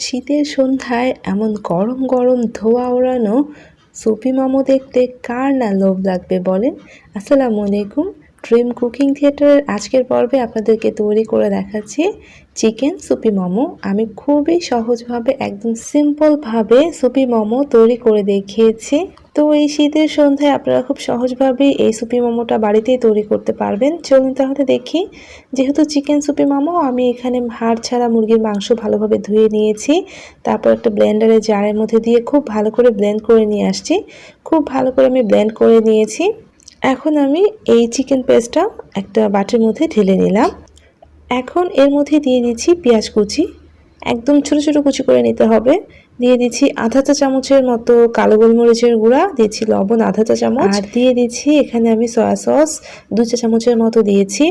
শীতের সন্ধ্যায় এমন গরম গরম ধোয়া ওড়ানো সুপি মামো দেখতে কার না লোভ লাগবে বলেন? আসসালামু আলাইকুম। ড্রিম কুকিং থিয়েটারের আজকের পর্বে আপনাদেরকে তৈরি করে দেখাচ্ছি চিকেন, সুপি মোমো। আমি খুবই সহজভাবে, একদম সিম্পলভাবে সুপি মোমো তৈরি করে দেখিয়েছি। তো এই শীতের সন্ধ্যায় আপনারা খুব সহজভাবে এই সুপি মোমোটা বাড়িতেই তৈরি করতে পারবেন। চলুন তাহলে দেখি, যেহেতু চিকেন, সুপি মোমো, আমি এখানে হাড় ছাড়া মুরগির মাংস ভালোভাবে ধুয়ে নিয়েছি। তারপর একটা ব্লেন্ডারে জারের মধ্যে দিয়ে খুব ভালো করে ব্লেন্ড করে নিয়ে আসছি। খুব ভালো করে আমি ব্লেন্ড করে নিয়েছি। এখন আমি এই চিকেন পেস্টটা একটা বাটির মধ্যে ঢেলে নিলাম। এখন এর মধ্যে দিয়ে দিচ্ছি পেঁয়াজ কুচি। একদম ছোট ছোট কুচি করে নিতে হবে। দিয়ে দিচ্ছি আধা চা চামচের মতো কালো গোলমরিচের গুঁড়া দিয়েছি লবণ আধা চা চামচ। আর দিয়ে দিচ্ছি এখানে আমি সয়া সস, দু চা চামচের মতো দিয়েছি।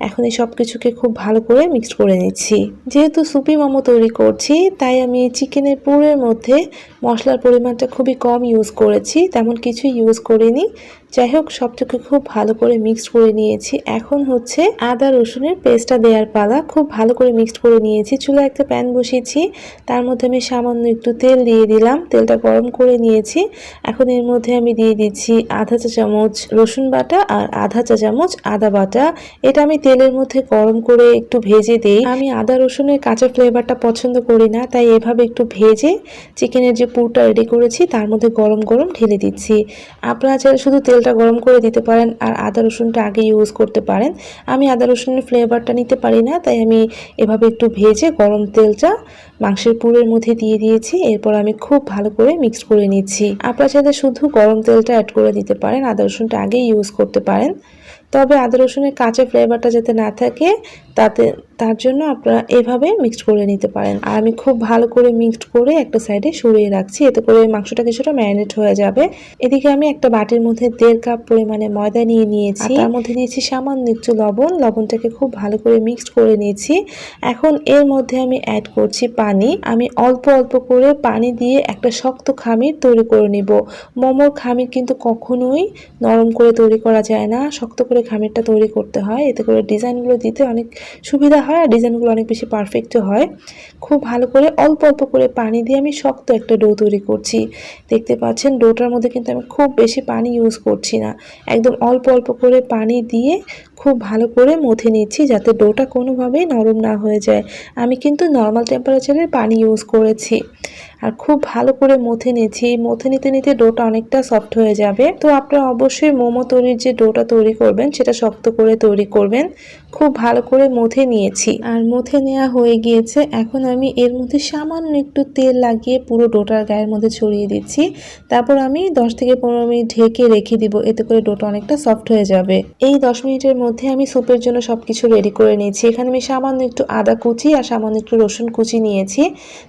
এখন এই সব কিছুকে খুব ভালো করে মিক্সড করে নিচ্ছি। যেহেতু সুপি মোমো তৈরি করছি, তাই আমি চিকেনের পুরের মধ্যে মশলার পরিমাণটা খুবই কম ইউজ করেছি, তেমন কিছু ইউজ করিনি। যাই হোক, সবটুকু খুব ভালো করে মিক্সড করে নিয়েছি। এখন হচ্ছে আদা, রসুনের পেস্টটা দেওয়ার পালা। খুব ভালো করে মিক্সড করে নিয়েছি। চুলা একটা প্যান বসিয়েছি। তার মধ্যে আমি সামান্য একটু তেল দিয়ে দিলাম। তেলটা গরম করে নিয়েছি। এখন এর মধ্যে আমি দিয়ে দিচ্ছি আধা চা চামচ রসুন বাটা আর আধা চা চামচ আদা বাটা। এটা আমি তেলের মধ্যে গরম করে একটু ভেজে দিই। আমি আদা রসুনের কাঁচা ফ্লেভারটা পছন্দ করি না, তাই এভাবে একটু ভেজে চিকেনের যে পুরটা রেডি করেছি, তার মধ্যে গরম গরম ঢেলে দিচ্ছি। আপনারা চাইলে শুধু তেলটা গরম করে দিতে পারেন আর আদা রসুনটা আগে ইউজ করতে পারেন। আমি আদা রসুনের ফ্লেভারটা নিতে পারি না, তাই আমি এভাবে একটু ভেজে গরম তেলটা মাংসের পুরের মধ্যে দিয়ে দিয়েছি। এরপর আমি খুব ভালো করে মিক্স করে নিচ্ছি। আপনারা চাইলে শুধু গরম তেলটা অ্যাড করে দিতে পারেন, আদা রসুনটা আগেই ইউজ করতে পারেন। তবে আদা রসুনের কাঁচা ফ্লেভারটা যাতে না থাকে তাতে, তার জন্য আপনারা এভাবে মিক্সড করে নিতে পারেন। আর আমি খুব ভালো করে মিক্সড করে একটা সাইডে সরিয়ে রাখছি। এতে করে মাংসটা কিছুটা ম্যারিনেট হয়ে যাবে। এদিকে আমি একটা বাটির মধ্যে দেড় কাপ পরিমাণে ময়দা নিয়ে নিয়েছি। তার মধ্যে দিয়েছি সামান্য একটু লবণ। লবণটাকে খুব ভালো করে মিক্সড করে নিয়েছি। এখন এর মধ্যে আমি অ্যাড করছি পানি। আমি অল্প অল্প করে পানি দিয়ে একটা শক্ত খামির তৈরি করে নিব। মোমোর খামির কিন্তু কখনোই নরম করে তৈরি করা যায় না। শক্ত করে খামিরটা তৈরি করতে হয়। এতে করে ডিজাইনগুলো দিতে অনেক সুবিধা হয় আর ডিজাইনগুলো অনেক বেশি পারফেক্টও হয়। খুব ভালো করে, অল্প অল্প করে পানি দিয়ে আমি শক্ত একটা ডো তৈরি করছি। দেখতে পাচ্ছেন, ডোটার মধ্যে কিন্তু আমি খুব বেশি পানি ইউজ করছি না। একদম অল্প অল্প করে পানি দিয়ে খুব ভালো করে মথে নিচ্ছি যাতে ডোটা কোনোভাবেই নরম না হয়ে যায়। আমি কিন্তু নর্মাল টেম্পারেচারের পানি ইউজ করেছি। আর খুব ভালো করে মথে নিয়েছি মথে নিতে নিতে ডোটা অনেকটা সফট হয়ে যাবে। তো আপনারা অবশ্যই মোমো তৈরির যে ডোটা তৈরি করবেন, সেটা শক্ত করে তৈরি করবেন। খুব ভালো করে মথে নিয়েছি। আর মথে নেওয়া হয়ে গিয়েছে। এখন আমি এর মধ্যে সামান্য একটু তেল লাগিয়ে পুরো ডোটার গায়ের মধ্যে ছড়িয়ে দিচ্ছি। তারপর আমি দশ থেকে পনেরো মিনিট ঢেকে রেখে দিব। এতে করে ডোটা অনেকটা সফট হয়ে যাবে। এই দশ মিনিটের মধ্যে আমি স্যুপের জন্য সবকিছু রেডি করে নিয়েছি। এখানে আমি সামান্য একটু আদা কুচি আর সামান্য একটু রসুন কুচি নিয়েছি।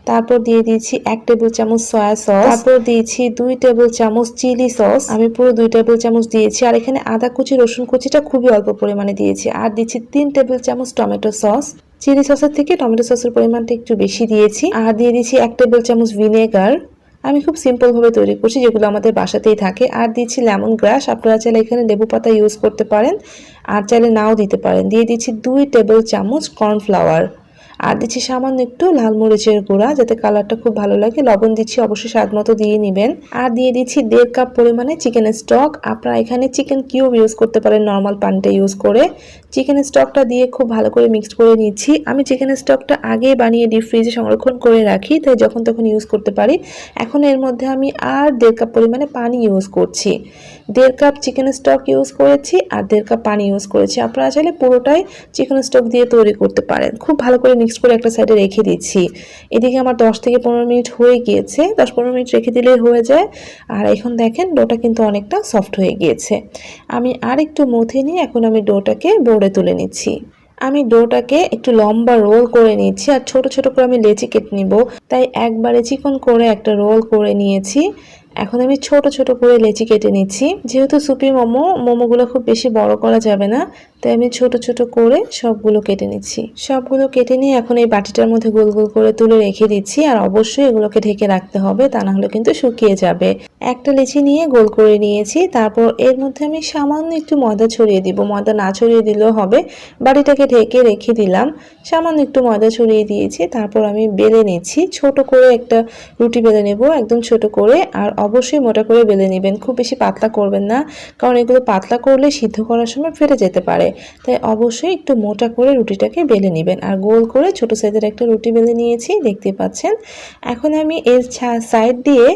তারপর দিয়ে দিয়েছি এক টেবিল চামচ সয়া সস তারপর দিয়েছি দুই টেবিল চামচ চিলি সস আমি পুরো দুই টেবিল চামচ দিয়েছি আর এখানে আদা কুচি, রসুন কুচিটা খুবই অল্প পরিমাণে দিয়েছি। আর দিচ্ছি তিন টেবিল চামচ টমেটো সস চিলি সসের থেকে টমেটো সসের পরিমাণটা একটু বেশি দিয়েছি। আর দিয়ে দিয়েছি এক টেবিল চামচ ভিনেগার আমি খুব সিম্পলভাবে তৈরি করছি, যেগুলো আমাদের বাসাতেই থাকে। আর দিচ্ছি লেমন গ্রাস, আপনারা চাইলে এখানে লেবু পাতা ইউজ করতে পারেন। আর চাইলে নাও দিতে পারেন। দিয়ে দিচ্ছি দুই টেবিল চামচ কর্নফ্লাওয়ার আর দিচ্ছি সামান্য একটু লাল মরিচের গুঁড়া, যাতে কালারটা খুব ভালো লাগে। লবণ দিচ্ছি অবশ্যই স্বাদ মতো দিয়ে নেবেন। আর দিয়ে দিচ্ছি দেড় কাপ পরিমাণে চিকেন স্টক আপনারা এখানে চিকেন কিউব ইউজ করতে পারেন নর্মাল পানিটা ইউজ করে। চিকেন স্টকটা দিয়ে খুব ভালো করে মিক্সড করে নিচ্ছি। আমি চিকেন স্টকটা আগে বানিয়ে ডিপ ফ্রিজে সংরক্ষণ করে রাখি, তাই যখন তখন ইউজ করতে পারি। এখন এর মধ্যে আমি আর দেড় কাপ পরিমাণে পানি ইউজ করছি। দেড় কাপ চিকেন স্টক ইউজ করেছি আর দেড় কাপ পানি ইউজ করেছি। আপনারা চাইলে পুরোটাই চিকেন স্টক দিয়ে তৈরি করতে পারেন। খুব ভালো করে মিক্স করে একটা সাইডে রেখে দিচ্ছি। এদিকে আমার দশ থেকে পনেরো মিনিট হয়ে গিয়েছে। দশ পনেরো মিনিট রেখে দিলেই হয়ে যায়। আর এখন দেখেন, ডোটা কিন্তু অনেকটা সফট হয়ে গিয়েছে। আমি আর একটু মথে নিয়ে এখন আমি ডোটাকে বোর্ডে তুলে নিচ্ছি। আমি ডোটাকে একটু লম্বা রোল করে নিচ্ছি আর ছোট ছোট করে আমি লেচি কেটে নিব। তাই একবারে চিকন করে একটা রোল করে নিয়েছি। এখন আমি ছোট ছোট করে লেচি কেটে নিচ্ছি। যেহেতু সুপি মোমো, মোমোগুলো খুব বেশি বড় করা যাবে না, তাই আমি ছোট ছোট করে সবগুলো কেটে নিচ্ছি। সবগুলো কেটে নিয়ে এখন এই বাটিটার মধ্যে গোল গোল করে তুলে রেখে দিচ্ছি, আর অবশ্যই এগুলোকে ঢেকে রাখতে হবে, তা না হলে কিন্তু শুকিয়ে যাবে। একটা লেচি নিয়ে গোল করে নিয়েছি, তারপর এর মধ্যে আমি সামান্য একটু ময়দা ছড়িয়ে দিব। ময়দা না ছড়িয়ে দিলেও হবে, বাটিটাকে ঢেকে রেখে দিলাম। সামান্য একটু ময়দা ছড়িয়ে দিয়েছি, তারপর আমি বেলে নিচ্ছি। ছোট করে একটা রুটি বেলে নেব, একদম ছোট করে, আর অবশ্যই মোটা করে বেলে নেবেন, খুব বেশি পাতলা করবেন না, কারণ এগুলো পাতলা করলে সিদ্ধ করার সময় ফেটে যেতে পারে। তাই অবশ্যই একটু মোটা করে রুটিটাকে বেলে নেবেন। আর গোল করে ছোট সাইজের একটা রুটি বেলে নিয়েছি, দেখতে পাচ্ছেন। এখন আমি এর সাইড দিয়ে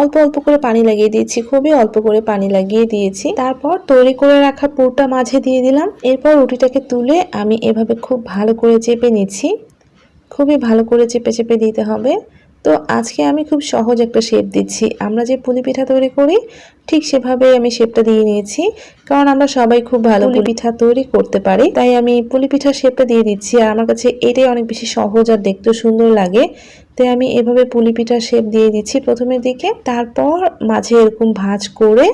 অল্প অল্প করে পানি লাগিয়ে দিয়েছি, খুবই অল্প করে পানি লাগিয়ে দিয়েছি। তারপর তৈরি করে রাখা পুরটা মাঝে দিয়ে দিলাম। এরপর রুটিটাকে তুলে আমি এভাবে খুব ভালো করে চেপে নিচ্ছি। খুবই ভালো করে চেপে চেপে দিতে হবে। তো আজকে আমি খুব সহজ একটা শেপ দিচ্ছি। আমরা যে পুলি পিঠা তৈরি করি ঠিক সেভাবেই আমি শেপটা দিয়ে নিয়েছি। কারণ আমরা সবাই খুব ভালো পুলি পিঠা তৈরি করতে পারি। তাই আমি পুলি পিঠার শেপটা দিয়ে দিচ্ছি। আর আমার কাছে এটাই অনেক বেশি সহজ আর দেখতেও সুন্দর লাগে। তাই আমি এভাবে পুলি পিঠার শেপ দিয়ে দিচ্ছি প্রথমের দিকে। তারপর মাঝে এরকম ভাঁজ করে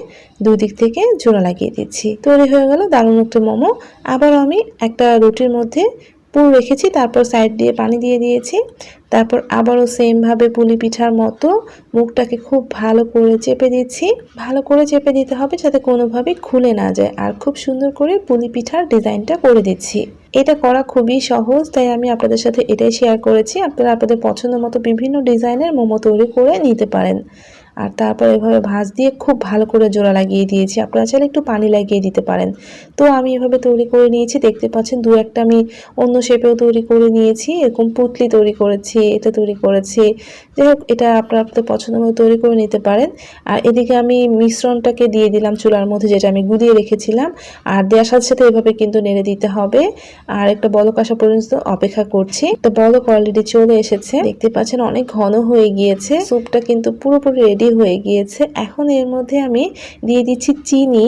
দুই দিক থেকে জোড়া লাগিয়ে দিচ্ছি। তৈরি হয়ে গেল দারুণ একটা মোমো। আবার আমি একটা রুটির মধ্যে পুর রেখেছি, তারপর সাইড দিয়ে পানি দিয়ে দিয়েছি। তারপর আবারও সেমভাবে পুলি পিঠার মতো মুখটাকে খুব ভালো করে চেপে দিচ্ছি। ভালো করে চেপে দিতে হবে যাতে কোনোভাবে খুলে না যায়। আর খুব সুন্দর করে পুলি পিঠার ডিজাইনটা করে দিচ্ছি। এটা করা খুবই সহজ, তাই আমি আপনাদের সাথে এটাই শেয়ার করেছি। আপনারা আপনাদের পছন্দ মতো বিভিন্ন ডিজাইনের মোমো তৈরি করে নিতে পারেন। আর তারপর এভাবে ভাঁজ দিয়ে খুব ভালো করে জোড়া লাগিয়ে দিয়েছি। আপনারা চাইলে একটু পানি লাগিয়ে দিতে পারেন। তো আমি এভাবে তৈরি করে নিয়েছি। দেখতে পাচ্ছেন দু একটা আমি অন্য শেপেও তৈরি করে নিয়েছি। এরকম পুতলি তৈরি করেছি, এটা তৈরি করেছি। যাই হোক, এটা আপনারা আপনাদের পছন্দ মতো তৈরি করে নিতে পারেন। আর এদিকে আমি মিশ্রণটাকে দিয়ে দিলাম চুলার মধ্যে, যেটা আমি গুলিয়ে রেখেছিলাম। আর দেওয়ার সাথে সাথে এভাবে কিন্তু নেড়ে দিতে হবে। আর একটা বলক আসা পর্যন্ত অপেক্ষা করছি। একটা বলক অলরেডি চলে এসেছে। দেখতে পাচ্ছেন অনেক ঘন হয়ে গিয়েছে। স্যুপটা কিন্তু পুরোপুরি রেডি রেডি হয়ে গিয়েছে। এখন এর মধ্যে আমি দিয়ে দিচ্ছি চিনি।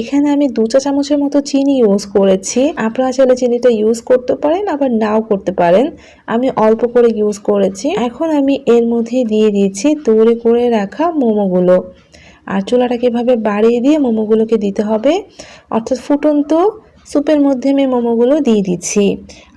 এখানে আমি দু চা চামচের মতো চিনি ইউজ করেছি। আপনারা চাইলে চিনিটা ইউজ করতে পারেন, আবার নাও করতে পারেন। আমি অল্প করে ইউজ করেছি। এখন আমি এর মধ্যে দিয়ে দিচ্ছি তৈরি করে রাখা মোমোগুলো। আর চুলাটাকে এভাবে বাড়িয়ে দিয়ে মোমোগুলোকে দিতে হবে। অর্থাৎ ফুটন্ত স্যুপের মধ্যে আমি মোমোগুলো দিয়ে দিচ্ছি।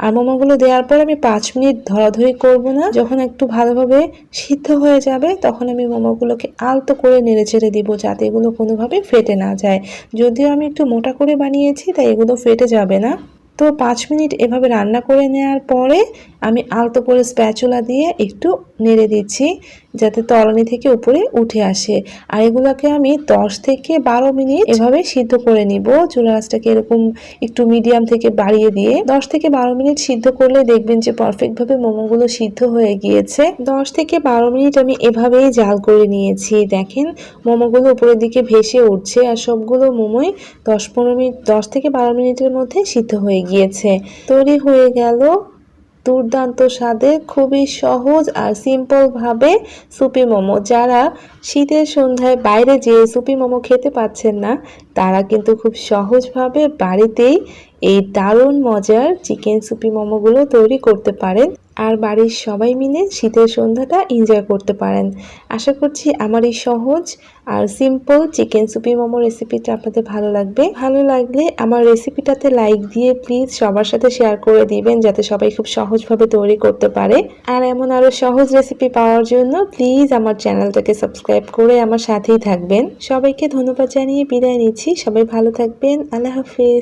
আর মোমোগুলো দেওয়ার পর আমি পাঁচ মিনিট ধরাধরি করব না। যখন একটু ভালোভাবে সিদ্ধ হয়ে যাবে, তখন আমি মোমোগুলোকে আলতো করে নেড়ে ছেড়ে দিব যাতে এগুলো কোনোভাবে ফেটে না যায়। যদিও আমি একটু মোটা করে বানিয়েছি, তাই এগুলো ফেটে যাবে না। তো পাঁচ মিনিট এভাবে রান্না করে নেওয়ার পরে আমি আলতো করে স্প্যাচুলা দিয়ে একটু নেড়ে দিচ্ছি যাতে তলানি থেকে উপরে উঠে আসে। আর এগুলোকে আমি দশ থেকে বারো মিনিট এভাবে সিদ্ধ করে নিব। চুলা এরকম একটু মিডিয়াম থেকে বাড়িয়ে দিয়ে দশ থেকে বারো মিনিট সিদ্ধ করলে দেখবেন যে পারফেক্টভাবে মোমোগুলো সিদ্ধ হয়ে গিয়েছে। দশ থেকে বারো মিনিট আমি এভাবেই জাল করে নিয়েছি। দেখেন, মোমোগুলো উপরের দিকে ভেসে উঠছে আর সবগুলো মোমোই দশ পনেরো মিনিট, দশ থেকে বারো মিনিটের মধ্যে সিদ্ধ হয়ে গিয়েছে। তৈরি হয়ে গেল দুর্দান্ত স্বাদে খুবই সহজ আর সিম্পলভাবে সুপি মোমো। যারা শীতের সন্ধ্যায় বাইরে যেয়ে সুপি মোমো খেতে পাচ্ছেন না, তারা কিন্তু খুব সহজভাবে বাড়িতেই এই দারুণ মজার চিকেন সুপি মোমোগুলো তৈরি করতে পারেন। আর বাড়ির সবাই মিলে শীতের সন্ধ্যাটা এনজয় করতে পারেন। আশা করছি আমার এই সহজ আর সিম্পল চিকেন সুপি মোমো রেসিপিটা আপনাদের ভালো লাগবে। ভালো লাগলে আমার রেসিপিটাতে লাইক দিয়ে প্লিজ সবার সাথে শেয়ার করে দিবেন, যাতে সবাই খুব সহজভাবে তৈরি করতে পারে। আর এমন আরও সহজ রেসিপি পাওয়ার জন্য প্লিজ আমার চ্যানেলটাকে সাবস্ক্রাইব করে আমার সাথেই থাকবেন। সবাইকে ধন্যবাদ জানিয়ে বিদায় নিচ্ছি। সবাই ভালো থাকবেন। আল্লাহ হাফিজ।